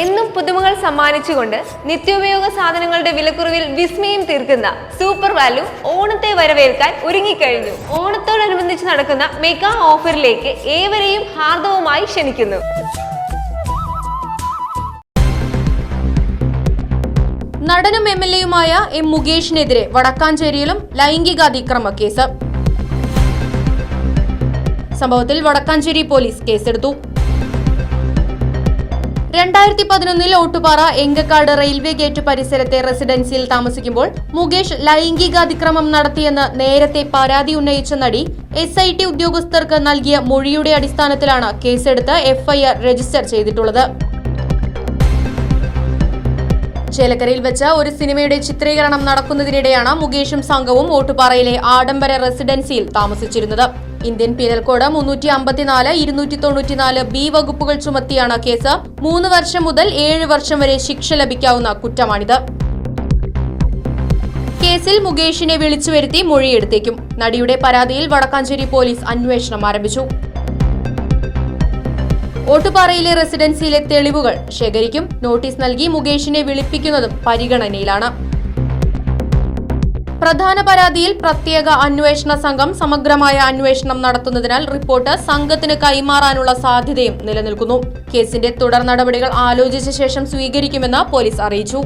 എന്നും പുതുമകൾ സമ്മാനിച്ചുകൊണ്ട് നിത്യോപയോഗ സാധനങ്ങളുടെ വിലക്കുറവിൽ വിസ്മയം തീർക്കുന്ന സൂപ്പർ വാല്യൂ ഓണത്തെ വരവേൽക്കാൻ ഒരുങ്ങിക്കഴിഞ്ഞു. ഓണത്തോടനുബന്ധിച്ച് നടക്കുന്ന മെഗാ ഓഫറിലേക്ക് ഏവരെയും ഹാർദവുമായി ക്ഷണിക്കുന്നു. നടനും എം എൽ എയുമായ എം മുകേഷിനെതിരെ വടക്കാഞ്ചേരിയിലും ലൈംഗികാതിക്രമ കേസ്. സംഭവത്തിൽ വടക്കാഞ്ചേരി പോലീസ് കേസെടുത്തു. രണ്ടായിരത്തി പതിനൊന്നിൽ ഓട്ടുപാറ എങ്കക്കാട് റെയിൽവേ ഗേറ്റ് പരിസരത്തെ റെസിഡൻസിയിൽ താമസിക്കുമ്പോൾ മുകേഷ് ലൈംഗികാതിക്രമം നടത്തിയെന്ന് നേരത്തെ പരാതി ഉന്നയിച്ച നടി എസ് ഐ ടി ഉദ്യോഗസ്ഥർക്ക് നൽകിയ മൊഴിയുടെ അടിസ്ഥാനത്തിലാണ് കേസെടുത്ത് എഫ്ഐആർ രജിസ്റ്റർ ചെയ്തിട്ടുള്ളത്. ചേലക്കരയിൽ വെച്ച് ഒരു സിനിമയുടെ ചിത്രീകരണം നടക്കുന്നതിനിടെയാണ് മുകേഷും സംഘവും ഓട്ടുപാറയിലെ ആഡംബര റെസിഡൻസിയിൽ താമസിച്ചിരുന്നത്. ഇന്ത്യൻ പീനൽ കോഡ് മുന്നൂറ്റി അമ്പത്തിനാല് ഇരുന്നൂറ്റി തൊണ്ണൂറ്റിനാല് ബി വകുപ്പുകൾ ചുമത്തിയാണ് കേസ്. മൂന്ന് വർഷം മുതൽ ഏഴ് വർഷം വരെ ശിക്ഷ ലഭിക്കാവുന്ന കുറ്റമാണിത്. കേസിൽ മുകേഷിനെ വിളിച്ചു വരുത്തി മൊഴിയെടുത്തേക്കും. നടിയുടെ പരാതിയിൽ വടക്കാഞ്ചേരി പോലീസ് അന്വേഷണം ആരംഭിച്ചു. ഓട്ടുപാറയിലെ റെസിഡൻസിയിലെ തെളിവുകൾ ശേഖരിക്കും. നോട്ടീസ് നൽകി മുകേഷിനെ വിളിപ്പിക്കുന്നതും പരിഗണനയിലാണ്. പ്രധാന പരാതിയിൽ പ്രത്യേക അന്വേഷണ സംഘം സമഗ്രമായ അന്വേഷണം നടത്തുന്നതിനാൽ റിപ്പോർട്ട് സംഘത്തിന് കൈമാറാനുള്ള സാധ്യതയും നിലനിൽക്കുന്നു. കേസിന്റെ തുടർ നടപടികൾ ആലോചിച്ച ശേഷം സ്വീകരിക്കുമെന്ന് പോലീസ് അറിയിച്ചു.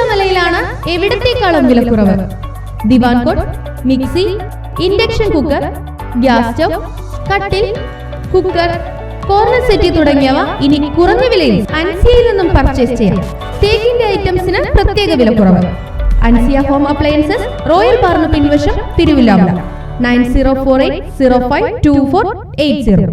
തിരുവില്ലാമലയിലാണ് എവിടത്തേക്കാളും വിലക്കുറവ് divan cot mixie induction cooker gas stove കട്ടിൽ കുക്കർ കോർണർ സെറ്റി തുടങ്ങിയവ ഇനി കുറഞ്ഞ വിലയിൽ അൻസിയയിൽ നിന്നും പർച്ചേസ് ചെയ്യാം. തേക്കിന്റെ ഐറ്റംസിന് പ്രത്യേക വില കുറവ് അൻസിയ ഹോം അപ്ലയൻസസ് റോയൽ പാർന്ന് പിൻവശം Thiruvillwamala. Nine zero four eight zero five two four eight zero.